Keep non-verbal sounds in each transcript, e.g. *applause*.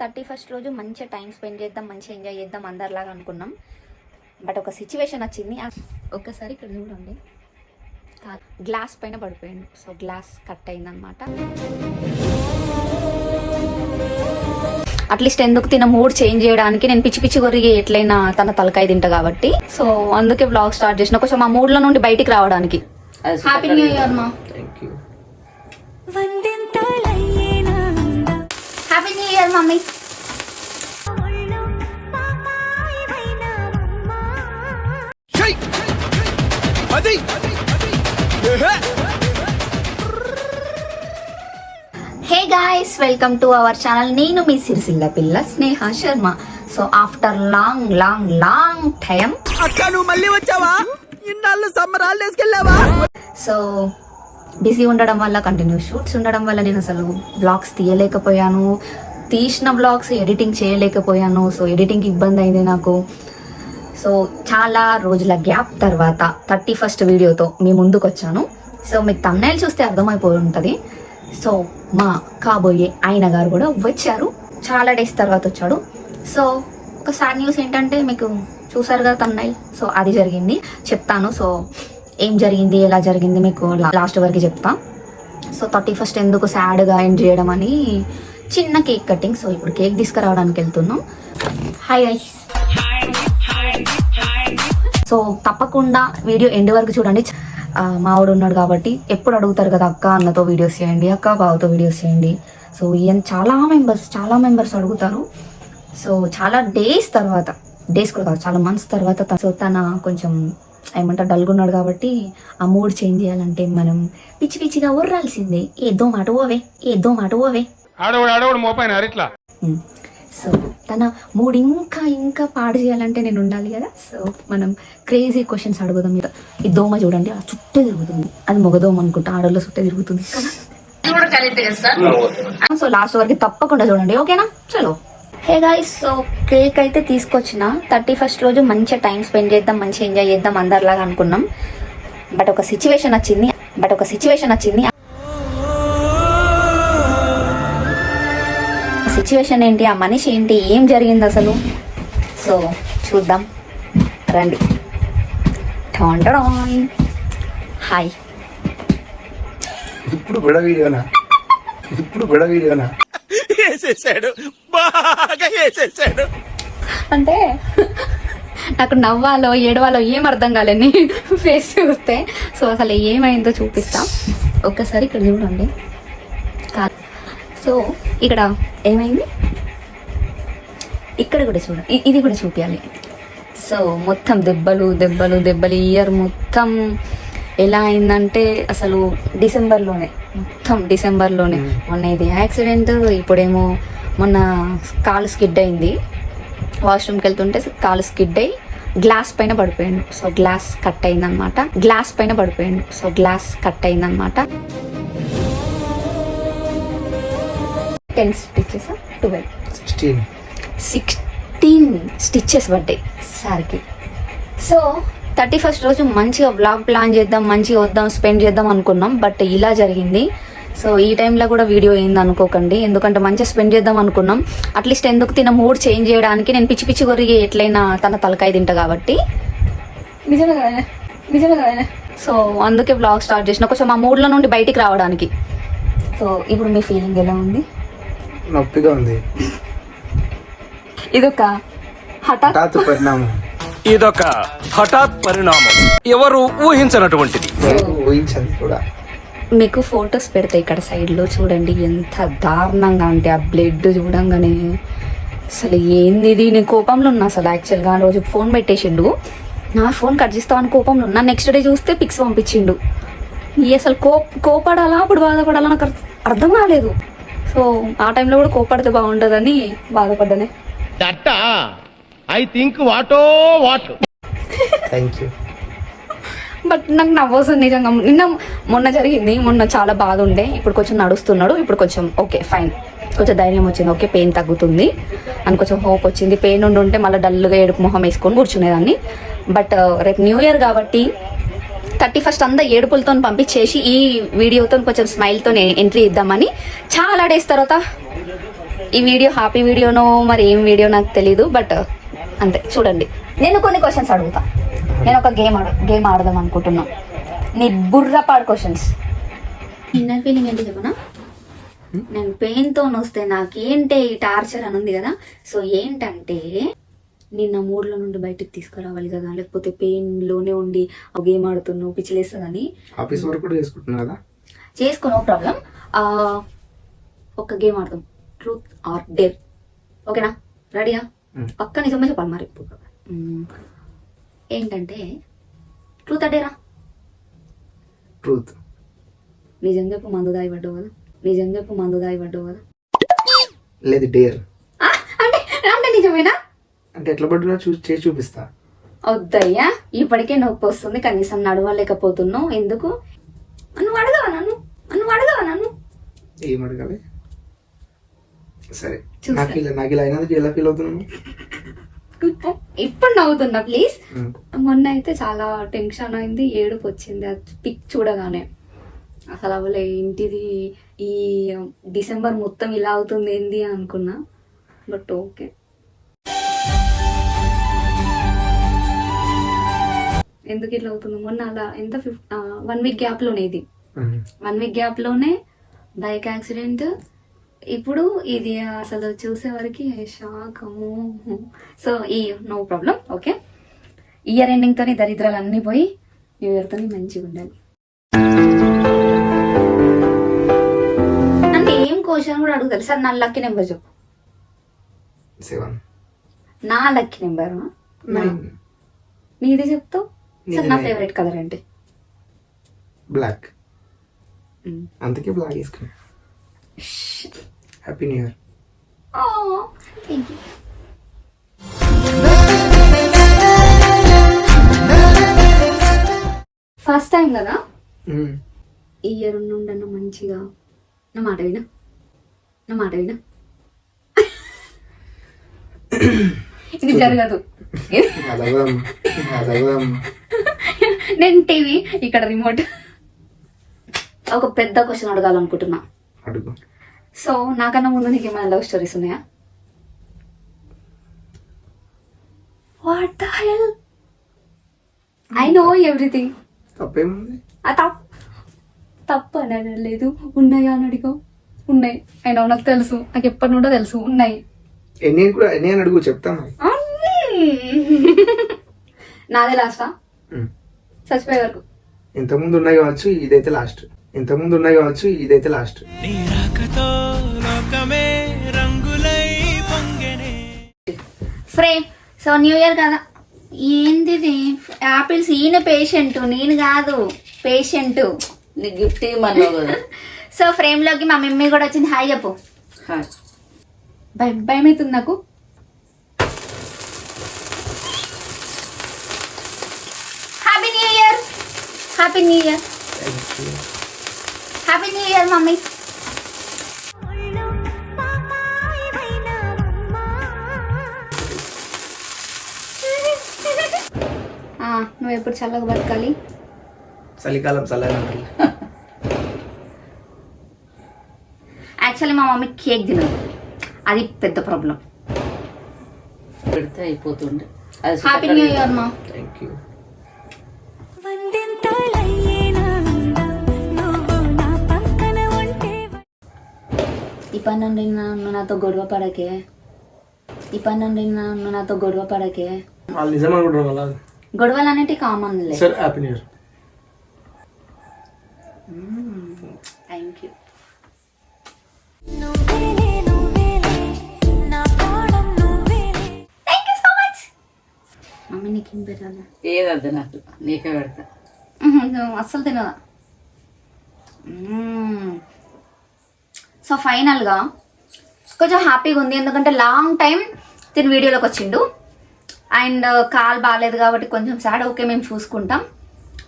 Thirty first రోజు మంచిగా time spend చేద్దాం మంచిగా ఎంజాయ్ చేద్దాం అందరిలాగా అనుకున్నాం. బట్ ఒక సిచ్యువేషన్ వచ్చింది. ఒక్కసారి ఇక్కడ చూడండి. గ్లాస్ పైన పడిపోయాడు సో గ్లాస్ కట్ అయిందనమాట అట్లీస్ట్ ఎందుకు తిన మూడ్ చేంజ్ చేయడానికి నేను పిచ్చి పిచ్చి కొరిగి ఎట్లయినా తన తలకాయ తింటా కాబట్టి. సో అందుకే బ్లాగ్ స్టార్ట్ చేసిన. కొంచెం ఆ మూడ్లో నుండి బయటికి రావడానికి. హ్యాపీ న్యూ ఇయర్ మా mummy. Hey guys welcome to our channel నేను మీ సిరిసిల్ల పిల్ల Sneha Sharma. So after long long long time అక్క నువ్వు మళ్ళీ వచ్చావా? ఇన్నాళ్ళు సో బిజీ ఉండడం వల్ల కంటిన్యూ షూట్స్ ఉండడం వల్ల నేను అసలు బ్లాగ్స్ తీయలేకపోయాను. తీసిన బ్లాగ్స్ ఎడిటింగ్ చేయలేకపోయాను. సో ఎడిటింగ్ ఇబ్బంది అయింది నాకు. సో చాలా రోజుల గ్యాప్ తర్వాత థర్టీ ఫస్ట్ వీడియోతో మీ ముందుకు వచ్చాను సో మీకు తమ్నైల్ చూస్తే అర్థమైపోయి ఉంటుంది. సో మా కాబోయే ఆయన గారు కూడా వచ్చారు. చాలా డేస్ తర్వాత వచ్చాడు. సో ఒక సాడ్ న్యూస్ ఏంటంటే మీకు చూసారు కదా తమ్నైల్ సో అది జరిగింది. చెప్తాను. సో ఏం జరిగింది? ఎలా జరిగింది? మీకు లాస్ట్ వరకు చెప్తా. సో థర్టీ ఫస్ట్ ఎందుకు సాడ్గా ఎండ్ చేయడం అని చిన్న కేక్ కటింగ్. సో ఇప్పుడు కేక్ తీసుకురావడానికి వెళ్తున్నాం. హాయ్ ఐస్ సో తప్పకుండా వీడియో ఎండ్ వరకు చూడండి. మావాడు ఉన్నాడు కాబట్టి ఎప్పుడు అడుగుతారు కదా అక్క అన్నతో వీడియోస్ చేయండి అక్క బావతో వీడియోస్ చేయండి. సో ఈయన చాలా మెంబర్స్ చాలా మెంబర్స్ అడుగుతారు. సో చాలా డేస్ తర్వాత డేస్ కూడా కాదు చాలా మంత్స్ తర్వాత సో తన కొంచెం ఏమంటారు డల్గా ఉన్నాడు కాబట్టి ఆ మూడ్ చేంజ్ చేయాలంటే మనం పిచ్చి పిచ్చిగా ఉర్రాల్సిందే. ఏదో మాట ఓవే ఏదో మాట ఓవే. ఆడవాడు ఆడవాడు మోపాయిన ఇట్లా. ఉమ్. సో తన మూడ్ ఇంకా ఇంకా పాడు చేయాలంటే నేను ఉండాలి కదా? సో మనం క్రేజీ క్వశ్చన్స్ అడుగుదాం. మీద ఈ దోమ చూడండి ఆ చుట్టే తిరుగుతుంది. అది మొగదోమ అనుకుంటా ఆడల్లో చుట్టే తిరుగుతుంది సో లాస్ట్ వరకు తప్పకుండా చూడండి ఓకేనా? చలో. హే గాయస్ సో కేక్ అయితే తీసుకొచ్చిన. థర్టీ ఫస్ట్ రోజు మంచిగా టైం స్పెండ్ చేద్దాం మంచిగా ఎంజాయ్ చేద్దాం అందరిలాగా అనుకున్నాం. బట్ ఒక సిచ్యువేషన్ వచ్చింది బట్ ఒక సిచ్యువేషన్ వచ్చింది. సిచ్యువేషన్ ఏంటి? ఆ మనిషి ఏంటి? ఏం జరిగింది అసలు? సో చూద్దాం. రండి. టాన్ హాయ్ ఇప్పుడు కూడా వీడియోనా? ఇప్పుడు కూడా వీడియోనా? వేసేసాడు. బాగా వేసేసాడు. అంటే నాకు నవ్వాలో ఏడవాలో ఏం అర్థం కాలేని *laughs* ఫేస్ చూస్తే. సో అసలు ఏమైందో చూపిస్తా. ఒక్కసారి ఇక్కడ చూడండి. సో ఇక్కడ ఏమైంది? ఇక్కడ కూడా చూడ ఇది కూడా చూపించాలి సో మొత్తం దెబ్బలు దెబ్బలు దెబ్బలు ఇయర్ మొత్తం ఎలా అయిందంటే అసలు డిసెంబర్లోనే మొత్తం డిసెంబర్లోనే. మొన్న ఇది యాక్సిడెంట్ ఇప్పుడేమో మొన్న కాలు స్కిడ్ అయింది. వాష్రూమ్కి వెళ్తుంటే కాలు స్కిడ్ అయ్యి గ్లాస్ పైన పడిపోయాడు సో గ్లాస్ కట్ అయిందనమాట గ్లాస్ పైన పడిపోయాడు సో గ్లాస్ కట్ అయిందనమాట ten stitches twelve. Sixteen sixteen stitches పడ్డాయి సార్కి. సో థర్టీ ఫస్ట్ రోజు మంచిగా బ్లాగ్ ప్లాన్ చేద్దాం మంచిగా వద్దాం స్పెండ్ చేద్దాం అనుకున్నాం. బట్ ఇలా జరిగింది. సో ఈ టైంలో కూడా వీడియో అయింది అనుకోకండి. ఎందుకంటే మంచిగా స్పెండ్ చేద్దాం అనుకున్నాం. అట్లీస్ట్ ఎందుకు తిన మూడ్ చేంజ్ చేయడానికి నేను పిచ్చి పిచ్చి కొరిగి ఎట్లయినా తన తలకాయ తింటా కాబట్టి. నిజమే కదా నిజమే కదా సో అందుకే బ్లాగ్ స్టార్ట్ చేసిన. కొంచెం ఆ మూడ్లో నుండి బయటికి రావడానికి. సో ఇప్పుడు మీ ఫీలింగ్ ఎలా ఉంది? నొప్పిగా ఉంది. ఇదొక హఠాత్ హఠాత్తు పరిణామం. ఇదొక హఠాత్ పరిణామం. ఎవరు ఊహించనటువంటిది? ఊహించదు కూడా. మీకు ఫొటోస్ పెడతాయి ఇక్కడ సైడ్లో చూడండి ఎంత దారుణంగా అంటే ఆ బ్లడ్ చూడంగానే. అసలు ఏంది ఇది? నేను కోపంలో ఉన్నా అసలు యాక్చువల్గా ఆ రోజు ఫోన్ పెట్టేసిండు. నా ఫోన్ కట్ చేస్తామని కోపంలో ఉన్నా నెక్స్ట్ డే చూస్తే పిక్స్ పంపించిండు. ఈ అసలు కో కోపడాలా? అప్పుడు బాధపడాలా? నాకు అర్థం కాలేదు. సో ఆ టైంలో కూడా కోపడితే బాగుంటుందని బాధపడ్డానే. ఐ థింక్ వాటో వాట్? థ్యాంక్ యూ బట్ నాకు నవ్వొస్తుంది నిజంగా. నిన్న మొన్న జరిగింది. మొన్న చాలా బాధ ఉండే. ఇప్పుడు కొంచెం నడుస్తున్నాడు. ఇప్పుడు కొంచెం ఓకే ఫైన్. కొంచెం ధైర్యం వచ్చింది. ఓకే పెయిన్ తగ్గుతుంది. అని కొంచెం హోప్ వచ్చింది. పెయిన్ ఉండి ఉంటే మళ్ళీ డల్గా ఏడుపు మొహం వేసుకొని కూర్చునేదాన్ని. బట్ రేపు న్యూ ఇయర్ కాబట్టి థర్టీ ఫస్ట్ అంతా ఏడుపులతో పంపించేసి ఈ వీడియోతో కొంచెం స్మైల్తో ఎంట్రీ ఇద్దామని. చాలా డేస్ తర్వాత ఈ వీడియో హ్యాపీ వీడియోనో మరి ఏం వీడియో నాకు తెలీదు బట్ అంతే చూడండి. నేను కొన్ని క్వశ్చన్స్ అడుగుతా. నేను ఒక గేమ్ ఆడ గేమ్ ఆడదాం అనుకుంటున్నా. నీ బుర్రపాడు క్వశ్చన్స్ ఇన్నర్ ఫీలింగ్ ఏంటి చెప్పనా? నేను పెయిన్తో వస్తే నాకేంటే ఈ టార్చర్ అని ఉంది కదా. సో ఏంటంటే నిన్న మూడ్లో నుండి బయటకు తీసుకురావాలి కదా లేకపోతే పెయిన్లోనే ఉండి ఆ గేమ్ ఆడుతున్నావు పిచ్చిలేస్తుందని ఆఫీస్ వర్క్ కూడా చేసుకుంటున్నా కదా? నో ప్రాబ్లం ఒక గేమ్ ఆడదాం. ట్రూత్ ఆర్ డేర్ ఓకేనా? రెడీయా. పక్క నిజమే చెప్పాలి మరి. ఏంటంటే ట్రూత్ ఆర్ డేరా ట్రూత్ నిజం చెప్పు మందు దాయి పడ్డావు కదా. నిజం చెప్పు మందు దాయి పడ్డావు కదా. లేదు డేర్ అంటే అంటే నిజమేనా? అంటే ఎట్లా పడుతున్నా చూసి చేసి చూపిస్తా. వద్దయ్యా ఇప్పటికే నొప్పి వస్తుంది కనీసం నడవలేకపోతున్నావు. ఎందుకు? నువ్వు అడగవా నన్ను? నువ్వు అడగవా నన్ను? ఏం అడగాలి? సరే. నాకు ఇలా నాకు ఇలా అయినందుకు ఎలా ఫీల్ అవుతున్నాను ఇప్పు- ఇప్పుడు నవ్వుతున్నా ప్లీజ్. మొన్న అయితే చాలా టెన్షన్ అయింది ఏడుపు వచ్చింది. ఆ పిక్ చూడగానే. అసలు అవలే ఇంటిది ఈ డిసెంబర్ మొత్తం ఇలా అవుతుంది ఏంది అని అనుకున్నా. But okay. ఎందుకు ఇట్లా అవుతుంది? మొన్న అలా ఎంత ఫిఫ్ వన్ వీక్ గ్యాప్లోనే ఇది. ఉమ్. వన్ వీక్ గ్యాప్లోనే బైక్ యాక్సిడెంట్ ఇప్పుడు ఇది అసలు చూసే వరకు షాక్ సో ఈ నో ప్రాబ్లం ఓకే ఇయర్ ఎండింగ్తోని దరిద్రాలు అన్నీ పోయి న్యూ ఇయర్తో మంచిగా ఉండాలి. అంటే ఏం క్వశ్చన్ కూడా అడుగుతారు సార్ నా లక్కీ నెంబర్ చెప్పు. సెవెన్ నా లక్కీ నెంబర్ నీది చెప్తావు? సార్ నా. ఫేవరెట్ కలర్ ఏంటి? బ్లాక్ అందుకే బ్లాక్ వేసుకున్నా. Happy new year thank you first time కదా? ఈ ఇయర్ నుండన్న మంచిగా. నా మాట వినా. నా మాట వినా. *coughs* ఇది జరగదు. నేను టీవీ ఇక్కడ రిమోట్. ఒక పెద్ద క్వశ్చన్ అడగాలనుకుంటున్నా. అడుగు. సో నాకన్నా ముందు నీకు ఏమైనా లవ్ స్టోరీస్ ఉన్నాయా? What the hell I know everything తప్పేముంది? తప్పు తప్పు అని అనలేదు ఉన్నాయా అని అడిగావు? ఉన్నాయి. అయినా నాకు తెలుసు. నాకు ఎప్పటి నుండో తెలుసు. ఉన్నాయి. ఎన్ని కూడా ఎన్ని అని అడుగు చెప్తాను. *laughs* నాదే లాస్టా. చచ్చిపోయే వరకు. ఇంతకుముందు ఉన్నాయి కావచ్చు ఇదైతే లాస్ట్ ఇంతకుముందు ఉన్నాయి కావచ్చు ఇదైతే last frame so new year కదా. ఏంది యాపిల్స్ ఈయన పేషెంట్ నేను కాదు. పేషెంట్ నీకు గిఫ్ట్ ఇవ్వమన్నావు కదా. *laughs* సో ఫ్రేమ్లోకి మా మమ్మీ కూడా వచ్చింది. హాయ్ చెప్పు. హాయ్ భయం భయం అవుతుంది నాకు happy new year happy new year happy new year mummy ఆ, నువ్వు ఎప్పుడు చల్లగా బతకాలి? చలికాలం చల్లగా. యాక్చువల్లీ మా మమ్మీ కేక్ తినదు. అది పెద్ద ప్రాబ్లం పెడితే అయిపోతుండే. హ్యాపీ న్యూ ఇయర్ మా థ్యాంక్ యూ నుండి నన్ను నాతో గొడవ పడకే. ఈ పని నుండి నన్ను నాతో గొడవ పడకే. వాళ్ళు నిజం అనుకుంటారు మళ్ళా గొడవలు అనేటి కామన్ లే sir happy new year thank you thank you so much mummy నీకు ఏం పెట్టాలి? ఏదద్దు నాకు. నీకే పెడతా. *laughs* అస్సలు తినదా సో ఫైనల్గా కొంచెం హ్యాపీగా ఉంది. ఎందుకంటే లాంగ్ టైం తిని వీడియోలోకి వచ్చిండు. అండ్ uh, కాల్ బాగాలేదు కాబట్టి కొంచెం సాడ్. ఓకే మేము చూసుకుంటాం.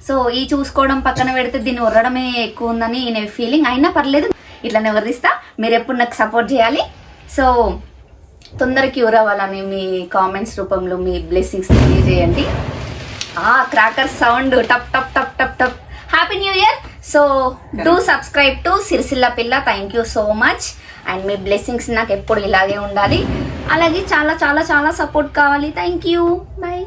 సో ఈ చూసుకోవడం పక్కన పెడితే దీన్ని ఉర్రడమే ఎక్కువ ఉందని నేను ఫీలింగ్ అయినా పర్లేదు ఇట్లా వర్దిస్తా మీరు ఎప్పుడు నాకు సపోర్ట్ చేయాలి. సో తొందరగా క్యూర్ అవ్వాలని మీ కామెంట్స్ రూపంలో మీ బ్లెస్సింగ్స్ తెలియజేయండి. ఆ క్రాకర్ సౌండ్ టప్ టప్ టప్ టప్ టప్. Happy new year so do subscribe to Sircilla పిల్ల thank you so much and me blessings నాకు ఎప్పుడు ఇలాగే ఉండాలి. అలాగే చాలా చాలా చాలా సపోర్ట్ కావాలి. Thank you bye